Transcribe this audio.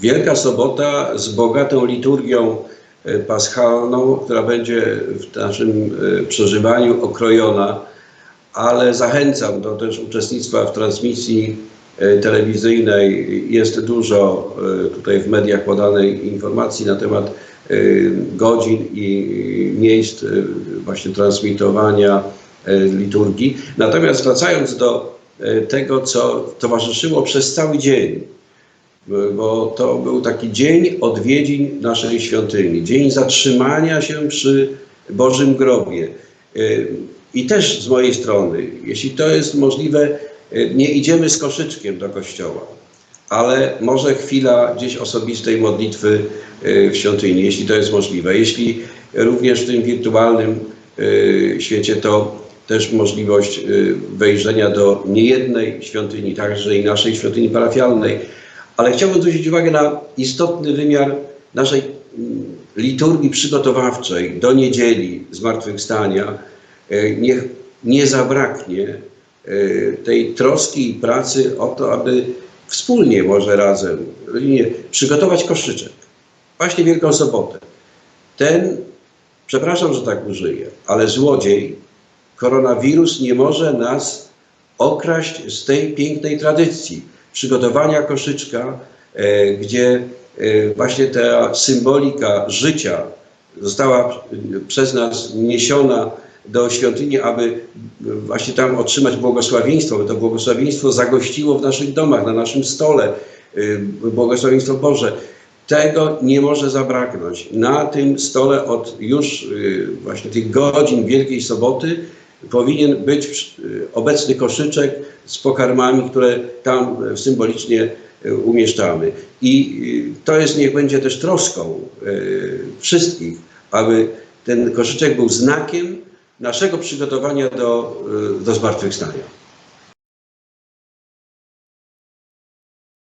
Wielka Sobota z bogatą liturgią e, paschalną, która będzie w naszym e, przeżywaniu okrojona, ale zachęcam do też uczestnictwa w transmisji e, telewizyjnej. Jest dużo tutaj w mediach podanej informacji na temat godzin i miejsc właśnie transmitowania liturgii. Natomiast wracając do tego, co towarzyszyło przez cały dzień, bo to był taki dzień odwiedzin naszej świątyni, dzień zatrzymania się przy Bożym Grobie. Y, I też z mojej strony, jeśli to jest możliwe, y, nie idziemy z koszyczkiem do kościoła, ale może chwila gdzieś osobistej modlitwy y, w świątyni, jeśli to jest możliwe. Jeśli również w tym wirtualnym świecie, to też możliwość wejrzenia do niejednej świątyni, także i naszej świątyni parafialnej. Ale chciałbym zwrócić uwagę na istotny wymiar naszej mm, liturgii przygotowawczej do niedzieli zmartwychwstania. E, Niech nie zabraknie e, tej troski i pracy o to, aby wspólnie może razem przygotować koszyczek. Właśnie Wielką Sobotę. Ten, przepraszam, że tak użyję, ale złodziej, koronawirus nie może nas okraść z tej pięknej tradycji przygotowania koszyczka, e, gdzie e, właśnie ta symbolika życia została e, przez nas niesiona do świątyni, aby właśnie tam otrzymać błogosławieństwo, by to błogosławieństwo zagościło w naszych domach, na naszym stole, błogosławieństwo Boże. Tego nie może zabraknąć. Na tym stole od już właśnie tych godzin Wielkiej Soboty powinien być y, obecny koszyczek z pokarmami, które tam y, symbolicznie y, umieszczamy. I to jest, niech będzie też troską wszystkich, aby ten koszyczek był znakiem naszego przygotowania do, do zmartwychwstania.